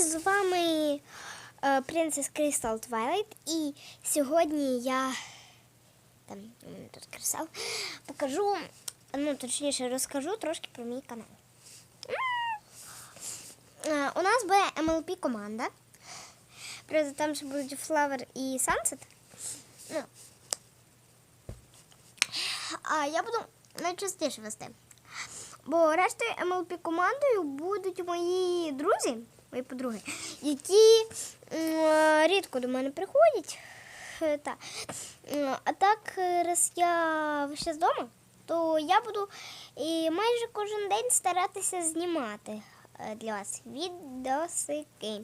З вами Принцес Крістал Твайлайт. І сьогодні я там у мене тут кристал, покажу, ну точніше розкажу трошки про мій канал. Е, У нас буде MLP команда. Правда, там ще будуть Flower і Sunset. Ну. А я буду найчастіше вести. Бо рештою MLP командою будуть мої друзі, мої подруги, які рідко до мене приходять. Е, Та. А так, е, раз я ще з дому, то я буду майже кожен день старатися знімати е, для вас відосики.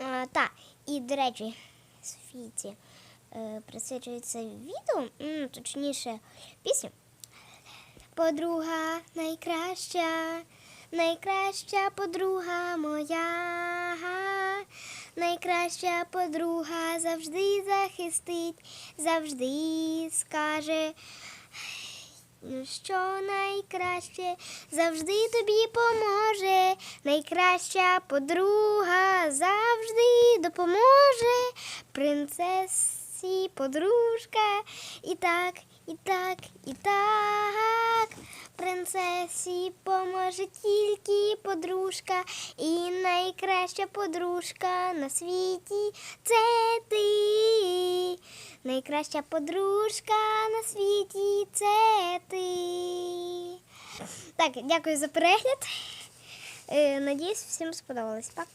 Е, Та, і, до речі, Софійці присвячується відео, точніше, пісню. Подруга найкраща, найкраща подруга моя, найкраща подруга завжди захистить, завжди скаже, що найкраще завжди тобі поможе. Найкраща подруга завжди допоможе. Принцесі подружка. І так, і так, і так. Принцесі поможе тільки подружка. І найкраща подружка на світі це ти. Найкраща подружка на світі це ти. Так, дякую за перегляд. Е, Надіюсь, всім сподобалось. Пока.